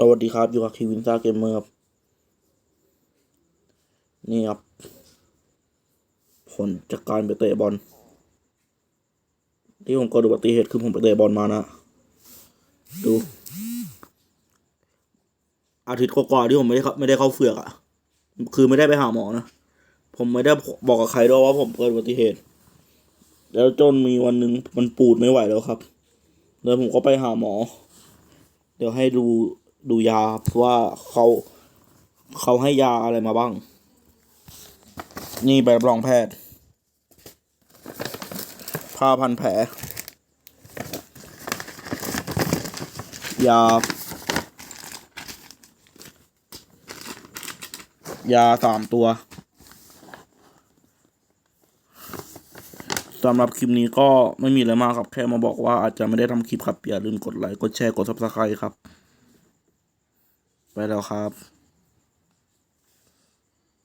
สวัสดีครับอยู่กับคีวินซ่าเกมเมอร์ครับนี่ครับ ผลจากการไปเตะบอลที่ผมเกิดอุบัติเหตุคือผมไปเตะบอลมานะ ดู อาทิตย์กว่าๆที่ผมไม่ได้ไม่ได้เข้าเฟือกอะ่ะ คือไม่ได้ไปหาหมอนะ ผมไม่ได้บอกกับใครด้วยว่าผมเกิดอุบัติเหตุ แล้วจนมีวันหนึ่งมันปูดไม่ไหวแล้วครับ แล้วผมก็ไปหาหมอเดี๋ยวให้ดู ดูยาครับว่าเขาเขาให้ยาอะไรมาบ้าง นี่ใบรับรองแพทย์ผ้าพันแผล ยา ยาสามตัวสำหรับคลิปนี้ก็ไม่มีอะไรมากครับ แค่มาบอกว่าอาจจะไม่ได้ทำคลิปครับ อย่าลืมกดไลค์ กดแชร์ กด subscribe ครับ ไปแล้วครับ